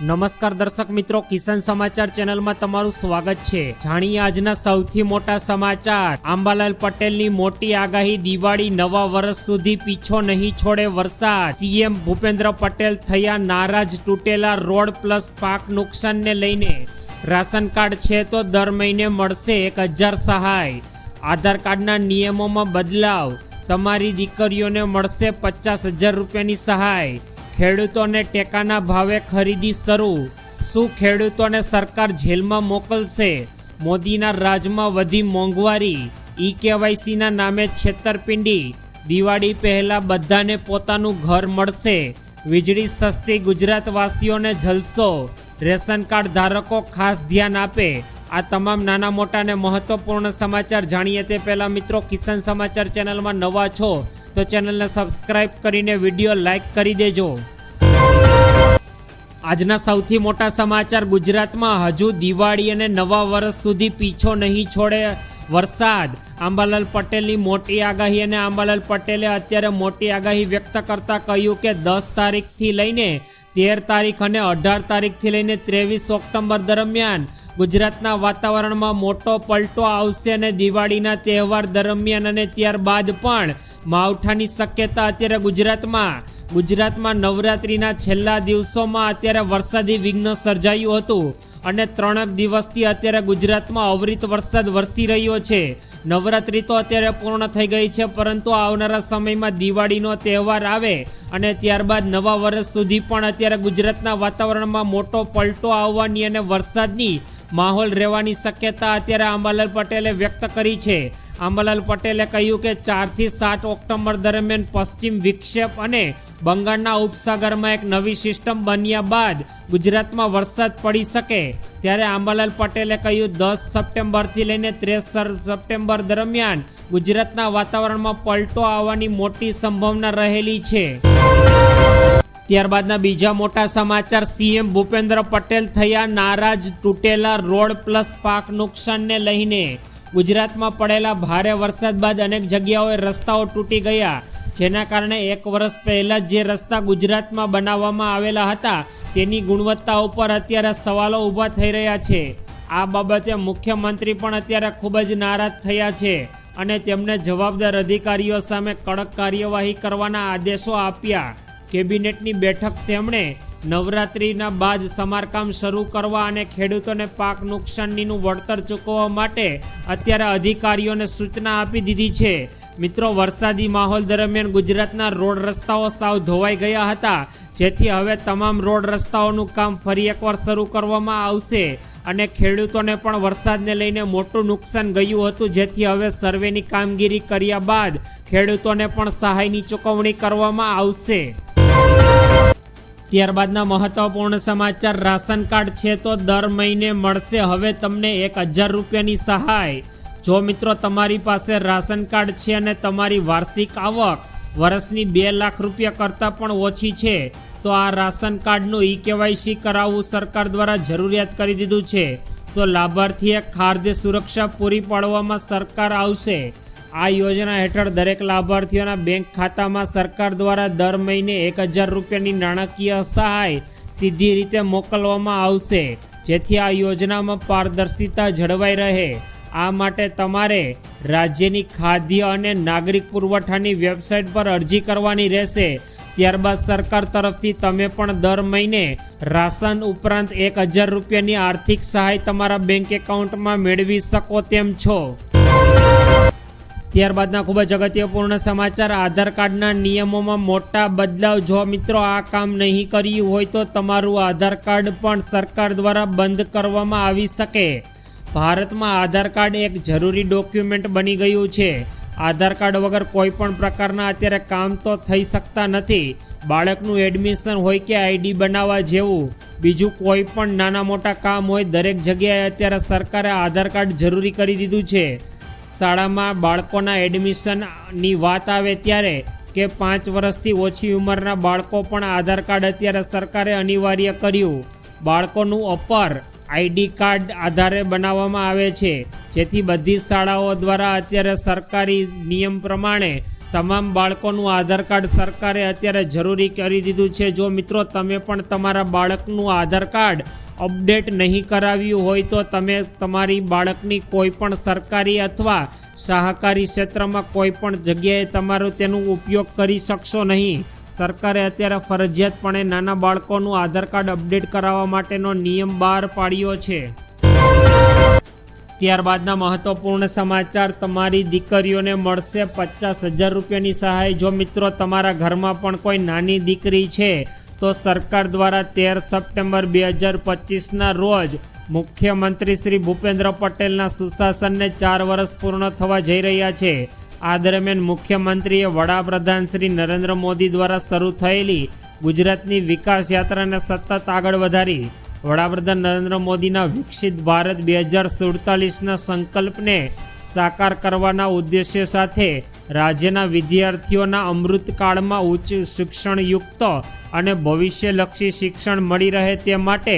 નમસ્કાર દર્શક મિત્રો, કિસાન સમાચાર ચેનલમાં તમારું સ્વાગત છે. જાણીએ આજના સૌથી મોટા સમાચાર. આંબાલાલ પટેલની મોટી આગાહી, દિવાળી, નવા વર્ષ સુધી પીછો નહીં છોડે વરસાદ. સીએમ ભૂપેન્દ્ર પટેલ થયા નારાજ તૂટેલા રોડ પ્લસ પાક નુકસાનને લઈને. રાશન કાર્ડ છે તો દર મહિને મળશે એક હજાર સહાય. આધાર કાર્ડના નિયમોમાં બદલાવ. તમારી દીકરીઓને મળશે પચાસ હજાર રૂપિયાની સહાય. ખેડૂતોને ટેકાના ભાવે ખરીદી શરૂ. શું ખેડૂતોને સરકાર જેલમાં મોકલશે? મોદીના રાજમાં વધી મોંઘવારી. ઈ કેવાયસીના નામે છેતરપિંડી. દિવાળી પહેલાં બધાને પોતાનું ઘર મળશે. વીજળી સસ્તી ગુજરાતવાસીઓને જલસો. રેશન કાર્ડ ધારકો ખાસ ધ્યાન આપે. આ તમામ નાના મોટા અને મહત્વપૂર્ણ સમાચાર જાણીએ તે પહેલાં મિત્રો કિસાન સમાચાર ચેનલમાં નવા છો. તો ચેનલને સબસ્ક્રાઇબ કરીને વીડિયો લાઈક કરી દેજો. આજના સૌથી મોટા સમાચાર ગુજરાતમાં હજુ દિવાળી અને નવા વર્ષ સુધી પીછો નહીં છોડે વરસાદ. આંબાલાલ પટેલની મોટી આગાહી અને આંબાલાલ પટેલે અત્યારે મોટી આગાહી વ્યક્ત કરતા કહ્યું કે દસ તારીખથી લઈને તેર તારીખ અને અઢાર તારીખથી લઈને ત્રેવીસ ઓક્ટોબર દરમિયાન ગુજરાતના વાતાવરણમાં મોટો પલટો આવશે અને દિવાળીના તહેવાર દરમિયાન અને ત્યારબાદ પણ માવઠાની શક્યતા અત્યારે ગુજરાતમાં. ગુજરાતમાં નવરાત્રિના છેલ્લા દિવસોમાં અત્યારે વરસાદી વિઘ્ન સર્જાયું હતું અને ત્રણેક દિવસથી અત્યારે ગુજરાતમાં અવિરત વરસાદ વરસી રહ્યો છે. નવરાત્રિ તો અત્યારે પૂર્ણ થઈ ગઈ છે, પરંતુ આવનારા સમયમાં દિવાળીનો તહેવાર આવે અને ત્યારબાદ નવા વર્ષ સુધી પણ અત્યારે ગુજરાતના વાતાવરણમાં મોટો પલટો આવવાની અને વરસાદની માહોલ રહેવાની શક્યતા અત્યારે આંબાલાલ પટેલે વ્યક્ત કરી છે. આંબાલાલ પટેલે કહ્યું કે ચારથી સાત ઓક્ટોબર દરમિયાન પશ્ચિમ વિક્ષેપ અને બંગાળના ઉપસાગરમાં એક નવી સિસ્ટમ બન્યા બાદ ગુજરાતમાં વરસાદ પડી શકે. ત્યારે આંબાલાલ પટેલે કહ્યું, દસ સપ્ટેમ્બરથી લઈને ત્રેસ સપ્ટેમ્બર દરમિયાન ગુજરાતના વાતાવરણમાં પલટો આવવાની મોટી સંભાવના રહેલી છે. ત્યારબાદના બીજા મોટા સમાચાર, સીએમ ભૂપેન્દ્ર પટેલ થયા નારાજ, તૂટેલા રોડ પ્લસ પાક નુકસાનને લઈને ગુજરાતમાં પડેલા ભારે વરસાદ બાદ અનેક જગ્યાઓએ રસ્તાઓ તૂટી ગયા, જેના કારણે એક વર્ષ પહેલાં જે રસ્તા ગુજરાતમાં બનાવવામાં આવેલા હતા, તેની ગુણવત્તા ઉપર અત્યારે સવાલો ઊભા થઈ રહ્યા છે. આ બાબતે મુખ્યમંત્રી પણ અત્યારે ખૂબ જ નારાજ થયા છે અને તેમને જવાબદાર અધિકારીઓ સામે કડક કાર્યવાહી કરવાના આદેશો આપ્યા. કેબિનેટની બેઠક તેમણે નવરાત્રિના બાદ સમારકામ શરૂ કરવા અને ખેડૂતોને પાક નુકસાનીનું વળતર ચૂકવવા માટે અત્યારે અધિકારીઓને સૂચના આપી દીધી છે. મિત્રો, વરસાદી માહોલ દરમિયાન ગુજરાતના રોડ રસ્તાઓ સાવ ધોવાઈ ગયા હતા. જેથી હવે તમામ રોડ રસ્તાઓનું કામ ફરી એકવાર શરૂ કરવામાં આવશે અને ખેડૂતોને પણ વરસાદને લઈને મોટું નુકસાન ગયું હતું. જેથી હવે સર્વેની કામગીરી કર્યા બાદ ખેડૂતોને પણ સહાયની ચૂકવણી કરવામાં આવશે. ત્યારબાદના મહત્વપૂર્ણ સમાચાર, રાશન કાર્ડ છે તો દર મહિને મળશે. હવે તમને એક હજાર રૂપિયાની સહાય. જો મિત્રો તમારી પાસે રાશન કાર્ડ છે અને તમારી વાર્ષિક આવક વર્ષની બે લાખ રૂપિયા કરતાં પણ ઓછી છે, તો આ રાશન કાર્ડનું ઈ કેવાયસી કરાવવું સરકાર દ્વારા જરૂરિયાત કરી દીધું છે. તો લાભાર્થીએ ખાદ્ય સુરક્ષા પૂરી પાડવામાં સરકાર આવશે. આ યોજના હેઠળ દરેક લાભાર્થીઓના બેંક ખાતામાં સરકાર દ્વારા દર મહિને એક હજાર રૂપિયાની નાણાકીય સહાય સીધી રીતે મોકલવામાં આવશે. જેથી આ યોજનામાં પારદર્શિતા જળવાઈ રહે. આ માટે તમારે રાજ્યની ખાદ્ય અને નાગરિક પુરવઠાની વેબસાઇટ પર અરજી કરવાની રહેશે. ત્યારબાદ સરકાર તરફથી તમે પણ દર મહિને રાશન ઉપરાંત એક હજાર રૂપિયાની આર્થિક સહાય તમારા બેંક એકાઉન્ટમાં મેળવી શકો તેમ છો. ત્યારબાદના ખૂબ જ અગત્યપૂર્ણ સમાચાર. આધાર કાર્ડના નિયમોમાં મોટા બદલાવ. જો મિત્રો આ કામ નહીં કર્યું હોય તો તમારું આધાર કાર્ડ પણ સરકાર દ્વારા બંધ કરવામાં આવી શકે. ભારતમાં આધાર કાર્ડ એક જરૂરી ડોક્યુમેન્ટ બની ગયું છે. આધાર કાર્ડ વગર કોઈ પણ પ્રકારના અત્યારે કામ તો થઈ શકતા નથી. બાળકનું એડમિશન હોય કે આઈડી બનાવવા જેવું. બીજું કોઈ પણ નાના મોટા કામ હોય, દરેક જગ્યાએ અત્યારે સરકારે આધાર કાર્ડ જરૂરી કરી દીધું છે. શાળામાં બાળકોના એડમિશનની વાત આવે ત્યારે કે પાંચ વર્ષથી ઓછી ઉંમરના બાળકો પણ આધાર કાર્ડ અત્યારે સરકારે અનિવાર્ય કર્યું. બાળકોનું અપર આઈડી કાર્ડ આધારે બનાવવામાં આવે છે, જેથી બધી શાળાઓ દ્વારા અત્યારે સરકારી નિયમ પ્રમાણે તમામ બાળકોનું આધાર કાર્ડ સરકારે અત્યારે જરૂરી કરી દીધું છે. જો મિત્રો, તમે પણ તમારા બાળકનું આધાર કાર્ડ અપડેટ નહીં કરાવ્યું હોય તો તમે તમારી બાળકની કોઈ પણ સરકારી અથવા સહકારી ક્ષેત્રમાં કોઈ પણ જગ્યાએ તમારો તેનો ઉપયોગ કરી શકશો નહીં. સરકારે અત્યારે ફરજિયાતપણે નાના બાળકોનું આધાર કાર્ડ અપડેટ કરાવવા માટેનો નિયમ બહાર પાડ્યો છે. ત્યારબાદના મહત્વપૂર્ણ સમાચાર, તમારી દીકરીઓને મળશે પચાસ હજાર રૂપિયાની સહાય. જો મિત્રો, તમારા ઘરમાં પણ કોઈ નાની દીકરી છે તો સરકાર દ્વારા તેર સપ્ટેમ્બર બે હજાર પચીસના રોજ મુખ્યમંત્રી શ્રી ભૂપેન્દ્ર પટેલના સુશાસનને ચાર વર્ષ પૂર્ણ થવા જઈ રહ્યા છે. આ દરમિયાન મુખ્યમંત્રીએ વડાપ્રધાન શ્રી નરેન્દ્ર મોદી દ્વારા શરૂ થયેલી ગુજરાતની વિકાસ યાત્રાને સતત આગળ વધારી, વડાપ્રધાન નરેન્દ્ર મોદીના વિકસિત ભારત બે હજાર સુડતાલીસના સંકલ્પને સાકાર કરવાના ઉદ્દેશ્ય સાથે રાજ્યના વિદ્યાર્થીઓના અમૃતકાળમાં ઉચ્ચ શિક્ષણયુક્ત અને ભવિષ્યલક્ષી શિક્ષણ મળી રહે તે માટે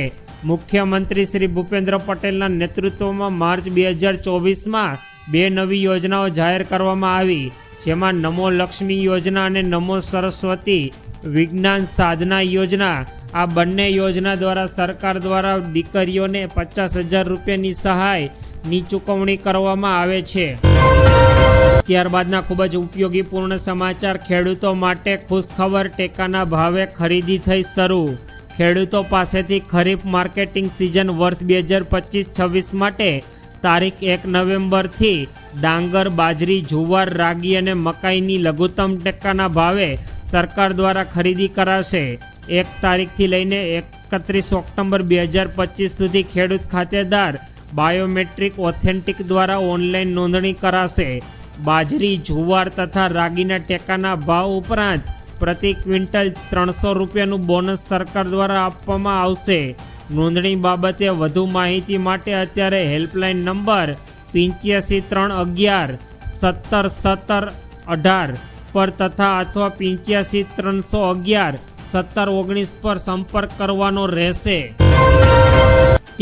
મુખ્યમંત્રી શ્રી ભૂપેન્દ્ર પટેલના નેતૃત્વમાં માર્ચ બે હજાર ચોવીસમાં બે નવી યોજનાઓ જાહેર કરવામાં આવી, જેમાં નમો લક્ષ્મી યોજના અને નમો સરસ્વતી વિજ્ઞાન સાધના યોજના. આ બંને યોજના દ્વારા સરકાર દ્વારા દીકરીઓને પચાસ હજાર રૂપિયાની સહાયની ચૂકવણી કરવામાં આવે છે. ત્યારબાદના ખૂબ જ ઉપયોગી પૂર્ણ સમાચાર, ખેડૂતો માટે ખુશખબર ટેકાના ભાવે ખરીદી થઈ શરૂ. ખેડૂતો પાસેથી ખરીફ માર્કેટિંગ સિઝન વર્ષ બે હજાર પચીસ છવ્વીસ માટે તારીખ એક નવેમ્બરથી ડાંગર, બાજરી, જુવાર, રાગી અને મકાઈની લઘુત્તમ ટેકાના ભાવે સરકાર દ્વારા ખરીદી કરાશે. એક તારીખથી લઈને એકત્રીસ ઓક્ટોબર બે હજાર પચીસ સુધી ખેડૂત ખાતેદાર બાયોમેટ્રિક ઓથેન્ટિક દ્વારા ઓનલાઈન નોંધણી કરાશે. બાજરી, જુવાર તથા રાગીના ટેકાના ભાવ ઉપરાંત પ્રતિ ક્વિન્ટલ ત્રણસો રૂપિયાનું બોનસ સરકાર દ્વારા આપવામાં આવશે. નોંધણી બાબતે વધુ માહિતી માટે અત્યારે હેલ્પલાઇન નંબર પંચ્યાસી ત્રણ અગિયાર, સત્તર સત્તર, અઢાર પર તથા અથવા પંચ્યાસી ત્રણસો અગિયાર, સત્તર, ઓગણીસ પર સંપર્ક કરવાનો રહેશે.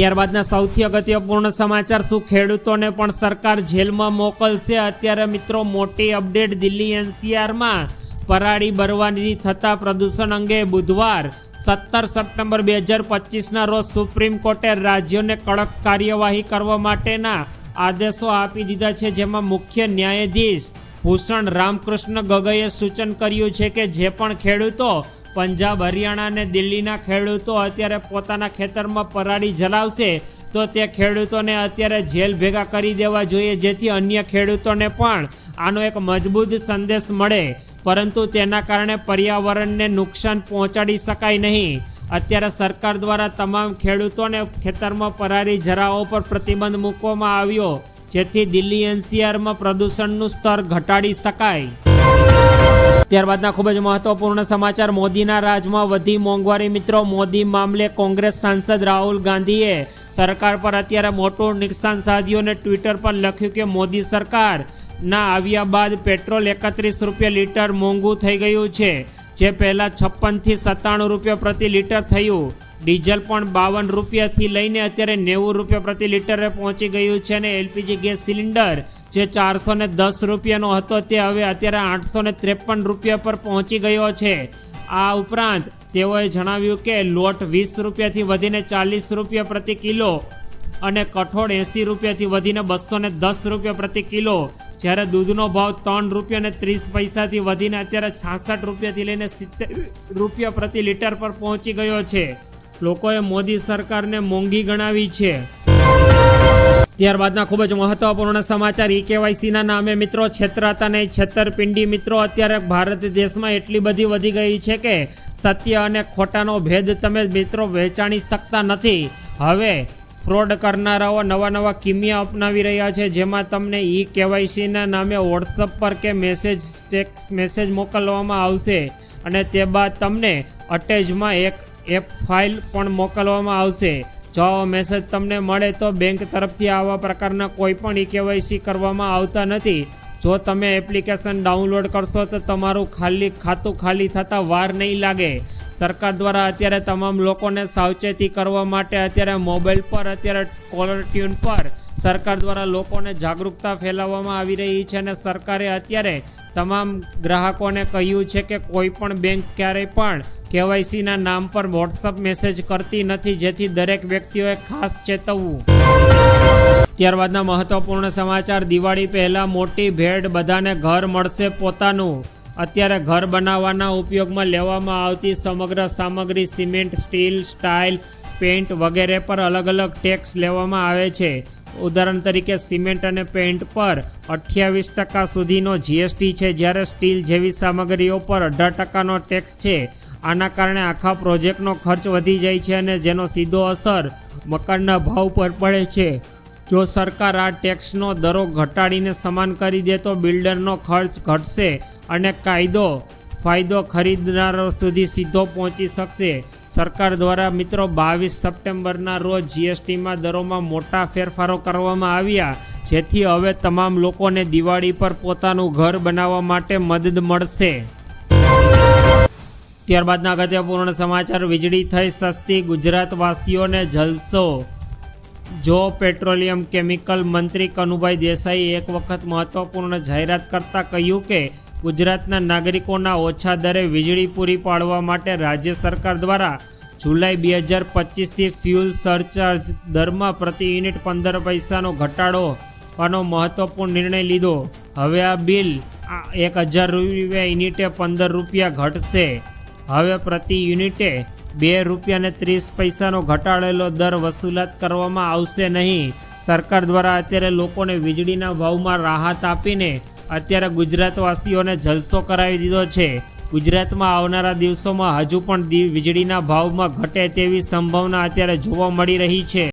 ત્યારબાદના સૌથી અગત્યપૂર્ણ સમાચાર શું? ખેડૂતોને પણ સરકાર જેલમાં મોકલશે. અત્યારે મિત્રો મોટી અપડેટ દિલ્હી એનસીઆરમાં. પરાળી બરવાની થતા પ્રદૂષણ અંગે બુધવાર સત્તર સપ્ટેમ્બર બે હજાર પચીસના રોજ સુપ્રીમ કોર્ટે રાજ્યોને કડક કાર્યવાહી કરવા માટેના આદેશો આપી દીધા છે, જેમાં મુખ્ય ન્યાયાધીશ ભૂષણ રામકૃષ્ણ ગગઈએ સૂચન કર્યું છે કે જે પણ ખેડૂતો પંજાબ, હરિયાણા અને દિલ્હીના ખેડૂતો અત્યારે પોતાના ખેતરમાં પરાળી જલાવશે તો તે ખેડૂતોને અત્યારે જેલ ભેગા કરી દેવા જોઈએ, જેથી અન્ય ખેડૂતોને પણ આનો એક મજબૂત સંદેશ મળે. પરંતુ તેના કારણે પર્યાવરણને નુકસાન પહોંચાડી શકાય નહીં. અત્યારે સરકાર દ્વારા તમામ ખેડૂતોને ખેતરમાં પરારી જરાઓ પર પ્રતિબંધ મૂકવામાં આવ્યો, જેથી દિલ્હી એનસીઆરમાં પ્રદૂષણનું સ્તર ઘટાડી શકાય. ત્યારબાદના ખૂબ જ મહત્વપૂર્ણ સમાચાર. મોદીના રાજમાં વધી મોંઘવારી. મિત્રો, મોદી મામલે કોંગ્રેસ સાંસદ રાહુલ ગાંધીએ સરકાર પર અત્યારે મોટું નુકસાન સાધ્યું અને ટ્વિટર પર લખ્યું કે મોદી સરકાર ના આવ્યા બાદ પેટ્રોલ એકત્રીસ રૂપિયા લીટર મોંઘું થઈ ગયું છે, જે પહેલાં છપ્પનથી સત્તાણું રૂપિયા પ્રતિ લીટર થયું. ડીઝલ પણ બાવન રૂપિયાથી લઈને અત્યારે નેવું રૂપિયા પ્રતિ લીટરે પહોંચી ગયું છે અને એલપીજી ગેસ સિલિન્ડર જે ચારસો ને દસ રૂપિયાનો હતો તે હવે અત્યારે આઠસો ને ત્રેપન રૂપિયા પર પહોંચી ગયો છે. આ ઉપરાંત તેઓએ જણાવ્યું કે લોટ વીસ રૂપિયાથી વધીને ચાલીસ રૂપિયા પ્રતિ કિલો અને કઠોળ એંસી રૂપિયાથી વધીને બસો ને દસ રૂપિયા પ્રતિ કિલો. જ્યારે દૂધનો ભાવ ત્રણ રૂપિયા ને ત્રીસ પૈસાથી વધીને અત્યારે છાસઠ રૂપિયાથી લઈને સિત્તેર રૂપિયા પ્રતિ લીટર પર પહોંચી ગયો છે. લોકોએ મોદી સરકારને મોંઘી ગણાવી છે. ત્યારબાદના ખૂબ જ મહત્વપૂર્ણ સમાચાર. ઈ કેવાયસીના નામે મિત્રો છેતરાતા નહીં છેતરપિંડી મિત્રો, અત્યારે ભારત દેશમાં એટલી બધી વધી ગઈ છે કે સત્ય અને ખોટાનો ભેદ તમે મિત્રો વહેંચાણી શકતા નથી. હવે ફ્રોડ કરનારાઓ નવા નવા કિમિયા અપનાવી રહ્યા છે, જેમાં તમને ઈ કેવાયસીના નામે વોટ્સઅપ પર કે મેસેજ ટેક્સ મેસેજ મોકલવામાં આવશે. અને તે બાદ તમને અટેચમાં એક એપ ફાઇલ પણ મોકલવામાં આવશે. જો મેસેજ તમને મળે તો બેંક તરફથી આવા પ્રકારના કોઈ પણ ઈ કેવાયસી કરવામાં આવતા નથી. જો તમે એપ્લિકેશન ડાઉનલોડ કરશો તો તમારું ખાલી ખાતું ખાલી થતાં વાર નહીં લાગે. સરકાર દ્વારા અત્યારે તમામ લોકોને સાવચેતી કરવા માટે અત્યારે મોબાઈલ પર, અત્યારે કોલર ટ્યુન પર સરકાર દ્વારા લોકોને જાગૃતતા ફેલાવવામાં આવી રહી છે અને સરકારે અત્યારે તમામ ગ્રાહકોને કહ્યું છે કે કોઈ પણ બેંક ક્યારેય પણ કેવાયસીના નામ પર વોટ્સઅપ મેસેજ કરતી નથી, જેથી દરેક વ્યક્તિઓએ ખાસ ચેતવવું. ત્યારબાદના મહત્વપૂર્ણ સમાચાર, દિવાળી પહેલા મોટી ભેટ બધાને ઘર મળશે પોતાનું. અત્યારે ઘર બનાવવાના ઉપયોગમાં લેવામાં આવતી સમગ્ર સામગ્રી, સિમેન્ટ, સ્ટીલ, સ્ટાઇલ પેન્ટ વગેરે પર અલગ અલગ ટેક્સ લેવામાં આવે છે. ઉદાહરણ તરીકે સિમેન્ટ અને પેન્ટ પર અઠ્યાવીસ ટકા સુધીનો જીએસટી છે. જ્યારે સ્ટીલ જેવી સામગ્રીઓ પર અઢાર ટકાનો ટેક્સ છે. આના કારણે આખા પ્રોજેક્ટનો ખર્ચ વધી જાય છે અને જેનો સીધો અસર મકાનના ભાવ પર પડે છે. જો સરકાર આ ટેક્સનો દરો ઘટાડીને સમાન કરી દે તો બિલ્ડરનો ખર્ચ ઘટશે અને કાયદો ફાયદો ખરીદનારો સુધી સીધો પહોંચી શકશે. સરકાર દ્વારા મિત્રો બાવીસ સપ્ટેમ્બરના રોજ જીએસટીમાં દરોમાં મોટા ફેરફારો કરવામાં આવ્યા, જેથી હવે તમામ લોકોને દિવાળી પર પોતાનું ઘર બનાવવા માટે મદદ મળશે. ત્યારબાદના અગત્યપૂર્ણ સમાચાર, વીજળી થઈ સસ્તી, ગુજરાતવાસીઓને જલસો. જો પેટ્રોલિયમ કેમિકલ મંત્રી કનુભાઈ દેસાઈએ એક વખત મહત્વપૂર્ણ જાહેરાત કરતા કહ્યું કે ગુજરાતના નાગરિકોના ઓછા દરે વીજળી પૂરી પાડવા માટે રાજ્ય સરકાર દ્વારા જુલાઈ બે હજાર પચીસથી ફ્યુલ સરચાર્જ દરમાં પ્રતિ યુનિટ પંદર પૈસાનો ઘટાડોવાનો મહત્વપૂર્ણ નિર્ણય લીધો. હવે આ બિલ એક હજાર રૂપિયા યુનિટે પંદર રૂપિયા ઘટશે. હવે પ્રતિ યુનિટે બે રૂપિયાને ત્રીસ પૈસાનો ઘટાડેલો દર વસૂલાત કરવામાં આવશે નહીં. સરકાર દ્વારા અત્યારે લોકોને વીજળીના ભાવમાં રાહત આપીને અત્યારે ગુજરાતવાસીઓને જલસો કરાવી દીધો છે. ગુજરાતમાં આવનારા દિવસોમાં હજુ પણ વીજળીના ભાવમાં ઘટે તેવી સંભાવના અત્યારે જોવા મળી રહી છે.